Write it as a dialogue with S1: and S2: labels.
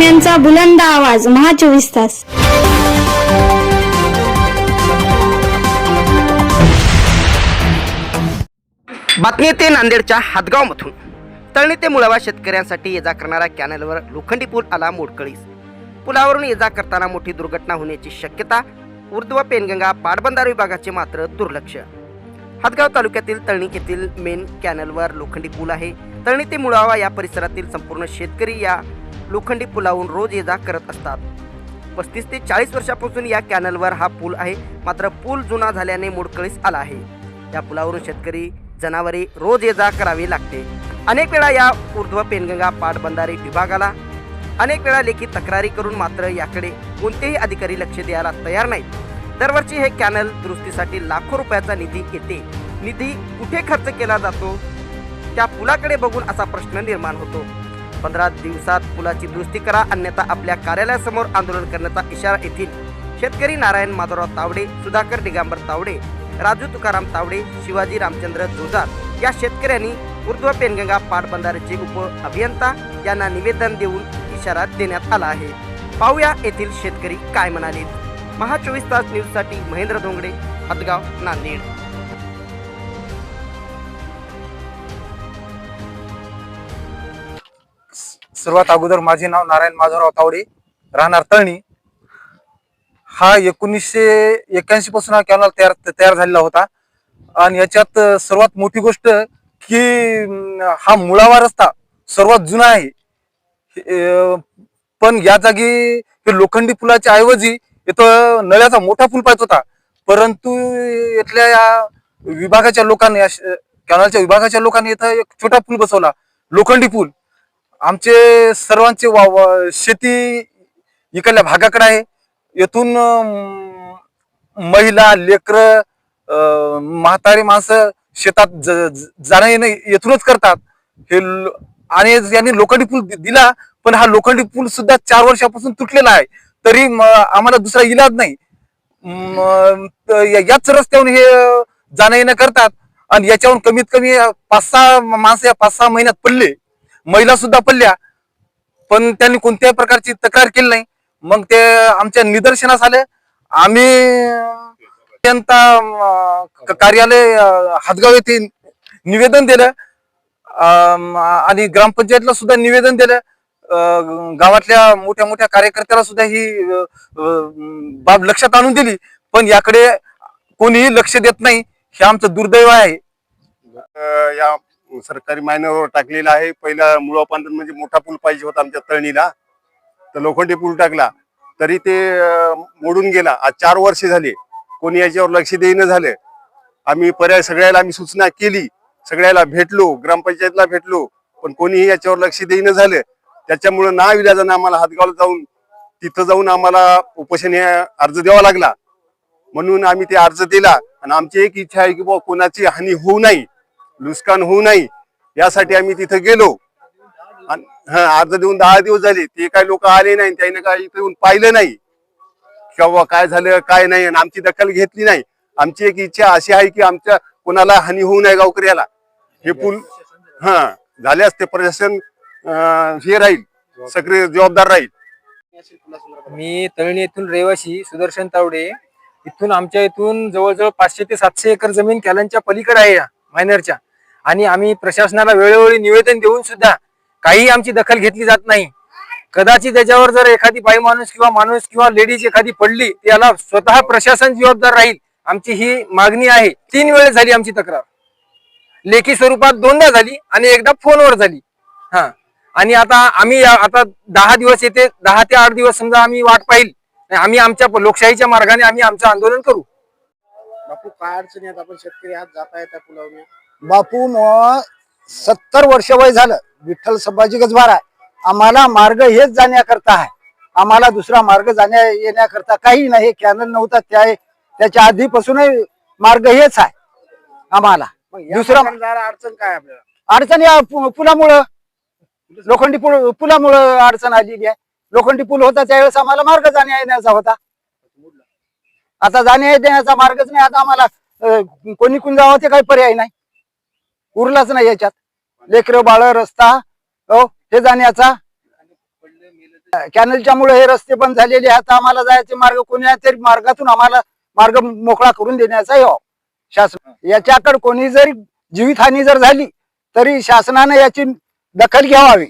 S1: बातम्यांचा बुलंद आवाज महा चोवीस तास.
S2: बातमी येते नांदेडच्या हातगावमधून. तळणी ते मुळावा शेतकऱ्यांसाठी ये जा करणाऱ्या कॅनलवर लोखंडी पूल आला मोडकळीस. पुलावरून ये जा करताना मोठी दुर्घटना होण्याची शक्यता ऊर्ध्व पेनगंगा पाटबंधार विभागाचे मात्र दुर्लक्ष. हातगाव तालुक्यातील तळणी येथील मेन कॅनलवर लोखंडी पूल आहे. तळणी ते मुळावा या परिसरातील संपूर्ण शेतकरी या लोखंडी पुलावरून रोज ये जा करत असतात. पस्तीस ते चाळीस वर्षापासून या कॅनलवर हा पूल आहे. मात्र पूल जुना झाल्याने मोडकळीस आला आहे. या पुलावरून शेतकरी जनावरे रोज ये जा करावी लागते. अनेक वेळा या ऊर्ध्व पेनगंगा पाटबंधारे विभागाला अनेक वेळा लेखी तक्रारी करून मात्र याकडे कोणतेही अधिकारी लक्ष द्यायला तयार नाहीत. दरवर्षी हे कॅनल दुरुस्तीसाठी लाखो रुपयाचा निधी येते. निधी कुठे खर्च केला जातो? त्या पुलाकडे बघून असा प्रश्न निर्माण होतो. पंधरा दिवसात पुलाची दुरुस्ती करा अन्यथा आपल्या कार्यालयासमोर आंदोलन करण्याचा इशारा येथील शेतकरी नारायण माधवराव तावडे सुधाकर दिगांबर तावडे राजू तुकाराम तावडे शिवाजी रामचंद्र जोजार या शेतकऱ्यांनी ऊर्ध्व पेनगंगा पाटबंधारेचे उप अभियंता यांना निवेदन देऊन इशारा देण्यात आला आहे. पाहूया येथील शेतकरी काय म्हणाले. महा चोवीस तास न्यूजसाठी महेंद्र धोंगडे हदगाव नांदेड.
S3: सर्वात अगोदर माझे नाव नारायण माधवराव तावडे राहणार तळणी. हा एकोणीसशे एक्क्याऐंशी पासून हा कॅनल तयार तयार झालेला होता. आणि याच्यात सर्वात मोठी गोष्ट की हा मुळावा रस्ता सर्वात जुना आहे. पण या जागी हे लोखंडी पुलाच्या ऐवजी इथं नळ्याचा मोठा पूल पाहिजे होता. परंतु इथल्या या विभागाच्या लोकांनी या कॅनलच्या विभागाच्या लोकांनी इथं एक छोटा पूल बसवला. लोखंडी पूल. आमचे सर्वांचे वा वा- शेती इकडल्या भागाकडे आहे. येथून महिला लेकर म्हातारी माणसं शेतात ज- जाणं येणं येथूनच करतात. हे लो- आणि यांनी लोखंडी पूल दि- दिला पण हा लोखंडी पूल सुद्धा चार वर्षापासून तुटलेला आहे. तरी आम्हाला दुसरा इलाज नाही. त- या- याच रस्त्यावरून हे जाणं येणं करतात. आणि याच्यावरून कमीत कमी पाच सहा माणसं या पाच सहा महिन्यात पडले. महिला सुद्धा पडल्या. पण त्यांनी कोणत्याही प्रकारची तक्रार केली नाही. मग ते आमच्या निदर्शनास आले. आम्ही अत्यंत कार्यालय हातगाव येथे निवेदन दिलं. आणि ग्रामपंचायतला सुद्धा निवेदन दिलं. गावातल्या मोठ्या मोठ्या कार्यकर्त्याला सुद्धा ही बाब लक्षात आणून दिली. पण याकडे कोणीही लक्ष देत नाही. हे आमचं दुर्दैव आहे.
S4: या सरकारी मायनरवर टाकलेला आहे. पहिला मुळापांतन म्हणजे मोठा पूल पाहिजे होता आमच्या तळणीला. तर लोखंडी पूल टाकला. तरी ते मोडून गेला. आज चार वर्षे झाले. कोणी याच्यावर लक्ष देईन झालं. आम्ही पर्याय सगळ्याला आम्ही सूचना केली. सगळ्याला भेटलो. ग्रामपंचायतला भेटलो. पण कोणीही याच्यावर लक्ष देईन झालं. त्याच्यामुळं ना विलाजानं आम्हाला हातगावला जाऊन तिथं जाऊन आम्हाला उपोषण अर्ज द्यावा लागला. म्हणून आम्ही ते अर्ज दिला. आणि आमची एक इच्छा आहे की बुवा कोणाची हानी होऊ नाही. नुकसान होऊ नाही यासाठी आम्ही तिथे गेलो. आणि हा अर्ज देऊन दहा दिवस झाले ते काही लोक आले नाही त्याने काय इथे येऊन पाहिलं नाही. किंवा बुवा काय झालं काय नाही आणि आमची दखल घेतली नाही. आमची एक इच्छा अशी आहे की आमच्या कोणाला हानी होऊ नये गावकऱ्याला. हे पूल हा झाल्यास ते प्रशासन हे राहील सक्रिय जबाबदार राहील.
S5: मी तळणी येथून रहिवासी सुदर्शन तावडे. इथून आमच्या इथून जवळजवळ पाचशे ते सातशे एकर जमीन कॅलनच्या पलीकडे आहे या मायनरच्या आणि आम्ही प्रशासनाला वेळोवेळी निवेदन देऊन सुद्धा काही आमची दखल घेतली जात नाही. कदाचित त्याच्यावर जर एखादी बाई माणूस किंवा माणूस किंवा लेडीज एखादी पडली त्याला स्वतः प्रशासन जबाबदार राहील आमची ही मागणी आहे. तीन वेळेस झाली आमची तक्रार. लेखी स्वरूपात दोनदा झाली आणि एकदा फोनवर झाली. हा. आणि आता आम्ही आता दहा दिवस येते दहा ते आठ दिवस समजा आम्ही वाट पाहिल. आम्ही आमच्या लोकशाहीच्या मार्गाने आम्ही आमचं आंदोलन करू.
S6: बापू काय अडचणी आहेत? आपण शेतकरी आज जात आहे त्या पुलावने
S7: बापू मग सत्तर वर्ष वय झालं. विठ्ठल संभाजी गजबार आहे. आम्हाला मार्ग हेच जाण्याकरता आहे. आम्हाला दुसरा मार्ग जाण्या येण्याकरता काही नाही. हे कॅनल नव्हता त्या त्याच्या आधीपासूनही मार्ग हेच आहे. आम्हाला. दुसरा-
S6: अडचण काय आपल्याला?
S7: अडचण या पुलामुळं. लोखंडी पुल पुलामुळं अडचण आलेली आहे. लोखंडी पूल होता त्यावेळेस आम्हाला मार्ग जाण्या येण्याचा होता. आता जाण्या येण्याचा मार्गच नाही. आता आम्हाला कोणी कोण जावं ते काही पर्याय नाही. उरलाच नाही याच्यात. लेकर बाळ रस्ता हो हे जाण्याचा. कॅनलच्या मुळे हे रस्ते बंद झालेले आहेत. आम्हाला जायचे मार्ग कोणी आहे तरी मार्गातून आम्हाला मार्ग मोकळा करून देण्याचा यावा शासन याच्याकडे कोणी जरी जीवितहानी जर झाली तरी शासनाने याची दखल घ्यावी.